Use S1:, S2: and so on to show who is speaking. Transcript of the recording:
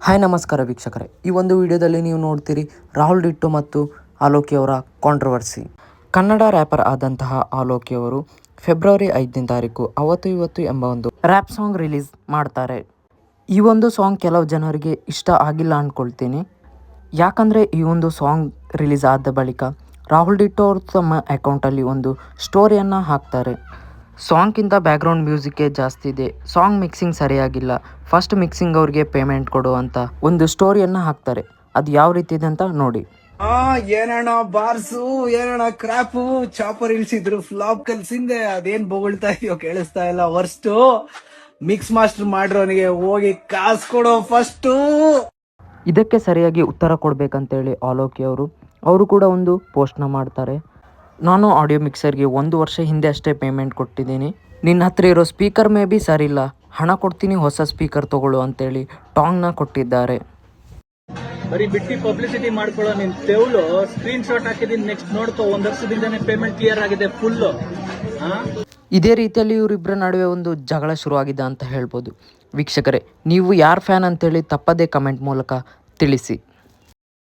S1: Hi, ನಮಸ್ಕಾರ ವೀಕ್ಷಕರೇ. ಈ ಒಂದು ವಿಡಿಯೋದಲ್ಲಿ ನೀವು ನೋಡ್ತೀರಿ ರಾಹುಲ್ ಡಿಟ್ಟು ಮತ್ತು ಆಲೋಕಿಯವರ ಕಾಂಟ್ರವರ್ಸಿ ಕನ್ನಡ ರ್ಯಾಪರ್ ಆದಂತಹ ಆಲೋಕಿಯವರು ಫೆಬ್ರವರಿ ಐದನೇ ತಾರೀಕು ಅವತ್ತು ಇವತ್ತು ಎಂಬ ಒಂದು ರ್ಯಾಪ್ ಸಾಂಗ್ ರಿಲೀಸ್ ಮಾಡ್ತಾರೆ. ಈ ಒಂದು ಸಾಂಗ್ ಕೆಲವು ಜನರಿಗೆ ಇಷ್ಟ ಆಗಿಲ್ಲ ಅಂದ್ಕೊಳ್ತೀನಿ ಯಾಕಂದರೆ ಈ ಒಂದು ಸಾಂಗ್ ರಿಲೀಸ್ ಆದ ಬಳಿಕ ರಾಹುಲ್ ಡಿಟ್ಟೋ ಅವರು ತಮ್ಮ ಅಕೌಂಟಲ್ಲಿ ಒಂದು ಸ್ಟೋರಿಯನ್ನು ಹಾಕ್ತಾರೆ. ಸಾಂಗ್ಗಿಂತ ಬ್ಯಾಕ್ಗ್ರೌಂಡ್ ಮ್ಯೂಸಿಕ್ಕೇ ಜಾಸ್ತಿ ಇದೆ. ಸಾಂಗ್ ಮಿಕ್ಸಿಂಗ್ ಸರಿಯಾಗಿಲ್ಲ. ಫಸ್ಟ್ ಮಿಕ್ಸಿಂಗ್ ಅವ್ರಿಗೆ ಪೇಮೆಂಟ್ ಕೊಡು ಅಂತ ಒಂದು ಸ್ಟೋರಿಯನ್ನು ಹಾಕ್ತಾರೆ. ಅದು ಯಾವ ರೀತಿ ಇದೆ ಅಂತ ನೋಡಿ.
S2: ಆ ಏನಣ್ಣ ಬಾರ್ಸು ಏನಣ್ಣ ಕ್ರಾಪು ಚಾಪರ್ ಇಳಿಸಿದ್ರು ಫ್ಲಾಪ್ ಕಲ್ಸಿಂದೆ ಅದೇನ್ ಬೊಗಳ್ತಾ ಇದೆಯೋ ಕೇಳಿಸ್ತಾ ಇಲ್ಲ. ವರ್ಸ್ಟು ಮಿಕ್ಸ್ ಮಾಸ್ಟರ್ ಮಾಡಿರೋನಿಗೆ ಹೋಗಿ ಕಾಸು ಕೊಡೋ ಫಸ್ಟು
S1: ಇದಕ್ಕೆ ಸರಿಯಾಗಿ ಉತ್ತರ ಕೊಡಬೇಕಂತೇಳಿ ಆಲೋಕಿ ಅವರು. ಅವರು ಕೂಡ ಒಂದು ಪೋಸ್ಟ್ನ ಮಾಡ್ತಾರೆ. ನಾನು ಆಡಿಯೋ ಮಿಕ್ಸರ್ಗೆ ಒಂದು ವರ್ಷ ಹಿಂದೆ ಅಷ್ಟೇ ಪೇಮೆಂಟ್ ಕೊಟ್ಟಿದ್ದೀನಿ. ನಿನ್ನ ಹತ್ರ ಇರೋ ಸ್ಪೀಕರ್ ಮೇ ಬಿ ಸರಿಲ್ಲ ಹಣ ಕೊಡ್ತೀನಿ ಹೊಸ ಸ್ಪೀಕರ್ ತಗೊಳ್ಳು ಅಂತೇಳಿ ಟಾಂಗ್ನ ಕೊಟ್ಟಿದ್ದಾರೆ.
S3: ಬರೀ ಬಿಟ್ಟಿ ಪಬ್ಲಿಸಿಟಿ ಮಾಡ್ಕೊಳ್ಳೋ ನಿನ್ ತೆವಳು ಸ್ಕ್ರೀನ್ ಶಾಟ್ ಹಾಕಿದೀನಿ ನೆಕ್ಸ್ಟ್ ನೋಡ್ಕೋ ಒಂದ್ ವರ್ಷದಿಂದಾನೇ ಪೇಮೆಂಟ್ ಕ್ಲಿಯರ್ ಆಗಿದೆ ಫುಲ್
S1: ಇದೇ ರೀತಿಯಲ್ಲಿ ಇವರಿಬ್ಬರ ನಡುವೆ ಒಂದು ಜಗಳ ಶುರುವಾಗಿದೆ ಅಂತ ಹೇಳ್ಬೋದು. ವೀಕ್ಷಕರೇ ನೀವು ಯಾರ ಫ್ಯಾನ್ ಅಂತೇಳಿ ತಪ್ಪದೇ ಕಮೆಂಟ್ ಮೂಲಕ ತಿಳಿಸಿ.